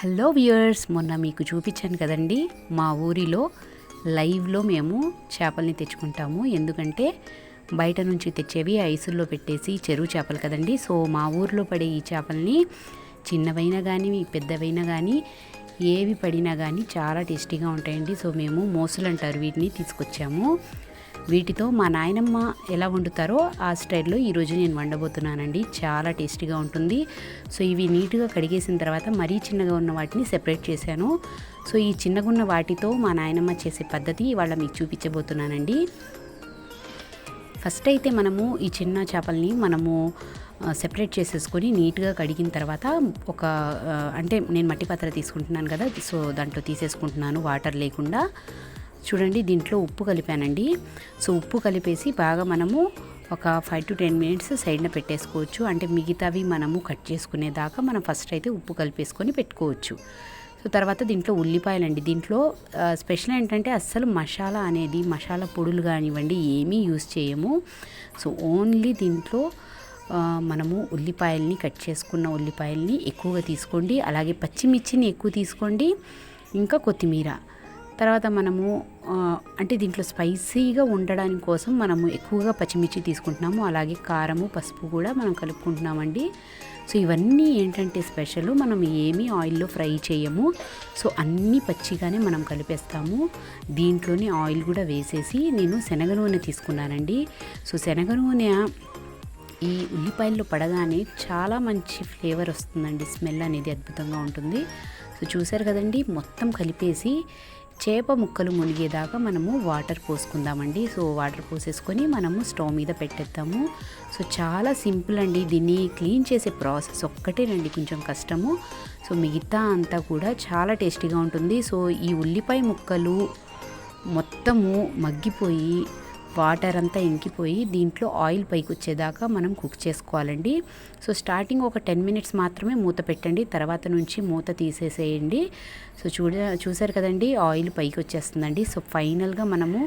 Hello viewers మొన్న మీకు చూపించాను కదండి మా ఊరిలో లైవ్లో మేము చేపల్ని తెచ్చుకుంటాము. ఎందుకంటే బయట నుంచి తెచ్చేవి ఐసుల్లో పెట్టేసి చెరువు చేపలు కదండి. సో మా ఊర్లో పడే ఈ చేపల్ని చిన్నవైనా కానీ పెద్దవైనా కానీ ఏవి పడినా కానీ చాలా టేస్టీగా ఉంటాయండి. సో మేము మోసులు అంటారు వీటిని తీసుకొచ్చాము. వీటితో మా నాయనమ్మ ఎలా వండుతారో ఆ స్టైల్లో ఈరోజు నేను వండబోతున్నానండి. చాలా టేస్టీగా ఉంటుంది. సో ఇవి నీట్గా కడిగేసిన తర్వాత మరీ చిన్నగా ఉన్న వాటిని సెపరేట్ చేశాను. సో ఈ చిన్నగా ఉన్న వాటితో మా నాయనమ్మ చేసే పద్ధతి ఇవాళ మీకు చూపించబోతున్నానండి. ఫస్ట్ అయితే మనము ఈ చిన్న చేపల్ని మనము సెపరేట్ చేసేసుకొని నీట్గా కడిగిన తర్వాత ఒక అంటే నేను మట్టి పాత్ర తీసుకుంటున్నాను కదా సో దాంట్లో తీసేసుకుంటున్నాను వాటర్ లేకుండా. చూడండి దీంట్లో ఉప్పు కలిపానండి. సో ఉప్పు కలిపేసి బాగా మనము ఒక ఫైవ్ టు టెన్ మినిట్స్ సైడ్న పెట్టేసుకోవచ్చు. అంటే మిగతావి మనము కట్ చేసుకునేదాకా మనం ఫస్ట్ అయితే ఉప్పు కలిపేసుకొని పెట్టుకోవచ్చు. సో తర్వాత దీంట్లో ఉల్లిపాయలండి. దీంట్లో స్పెషల్ ఏంటంటే అస్సలు మసాలా అనేది మసాలా పొడులు కానివ్వండి ఏమీ యూస్ చేయము. సో ఓన్లీ దీంట్లో మనము ఉల్లిపాయల్ని కట్ చేసుకున్న ఉల్లిపాయల్ని ఎక్కువగా తీసుకోండి. అలాగే పచ్చిమిర్చిని ఎక్కువ తీసుకోండి. ఇంకా కొత్తిమీర. తర్వాత మనము అంటే దీంట్లో స్పైసీగా ఉండడానికి కోసం మనము ఎక్కువగా పచ్చిమిర్చి తీసుకుంటున్నాము. అలాగే కారము పసుపు కూడా మనం కలుపుకుంటున్నామండి. సో ఇవన్నీ ఏంటంటే స్పెషల్. మనం ఏమీ ఆయిల్లో ఫ్రై చేయము. సో అన్నీ పచ్చిగానే మనం కలిపేస్తాము. దీంట్లోనే ఆయిల్ కూడా వేసేసి నేను శనగ నూనె తీసుకున్నానండి. సో శనగ నూనె ఈ ఉల్లిపాయల్లో పడగానే చాలా మంచి ఫ్లేవర్ వస్తుందండి. స్మెల్ అనేది అద్భుతంగా ఉంటుంది. సో చూసారు కదండి? మొత్తం కలిపేసి చేప ముక్కలు మునిగేదాకా మనము వాటర్ పోసుకుందామండి. సో వాటర్ పోసేసుకొని మనము స్టవ్ మీద పెట్టేద్దాము. సో చాలా సింపుల్ అండి దీన్ని. క్లీన్ చేసే ప్రాసెస్ ఒక్కటేనండి కొంచెం కష్టము. సో మిగతా అంతా కూడా చాలా టేస్టీగా ఉంటుంది. సో ఈ ఉల్లిపాయ ముక్కలు మొత్తము మగ్గిపోయి వాటర్ అంతా ఇంకిపోయి దీంట్లో ఆయిల్ పైకి వచ్చేదాకా మనం కుక్ చేసుకోవాలండి. సో స్టార్టింగ్ ఒక టెన్ మినిట్స్ మాత్రమే మూత పెట్టండి. తర్వాత నుంచి మూత తీసేసేయండి. సో చూడ చూసారు కదండి ఆయిల్ పైకి వచ్చేస్తుందండి సో ఫైనల్గా మనము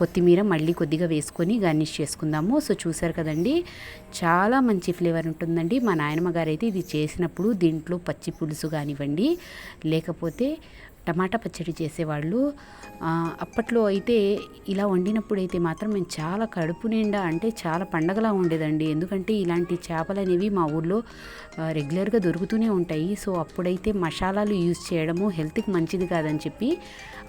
కొత్తిమీర మళ్ళీ కొద్దిగా వేసుకొని గార్నిష్ చేసుకుందాము. సో చూసారు కదండి చాలా మంచి ఫ్లేవర్ ఉంటుందండి. మా నాయనమ్మ గారు అయితే ఇది చేసినప్పుడు దీంట్లో పచ్చి పులుసు కానివ్వండి లేకపోతే టమాటా పచ్చడి చేసేవాళ్ళు. అప్పట్లో అయితే ఇలా వండినప్పుడు అయితే మాత్రం మేము చాలా కడుపు నిండా అంటే చాలా పండగలా ఉండేదండి. ఎందుకంటే ఇలాంటి చేపలు అనేవి మా ఊర్లో రెగ్యులర్గా దొరుకుతూనే ఉంటాయి. సో అప్పుడైతే మసాలాలు యూజ్ చేయడము హెల్త్కి మంచిది కాదని చెప్పి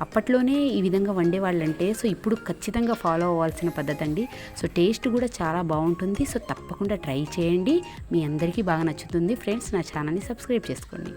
అప్పట్లోనే ఈ విధంగా వండేవాళ్ళంటే సో ఇప్పుడు ఖచ్చితంగా ఫాలో అవ్వాల్సిన పద్ధతి అండి సో టేస్ట్ కూడా చాలా బాగుంటుంది. సో తప్పకుండా ట్రై చేయండి. మీ అందరికీ బాగా నచ్చుతుంది. ఫ్రెండ్స్ నా ఛానల్ని సబ్స్క్రైబ్ చేసుకోండి.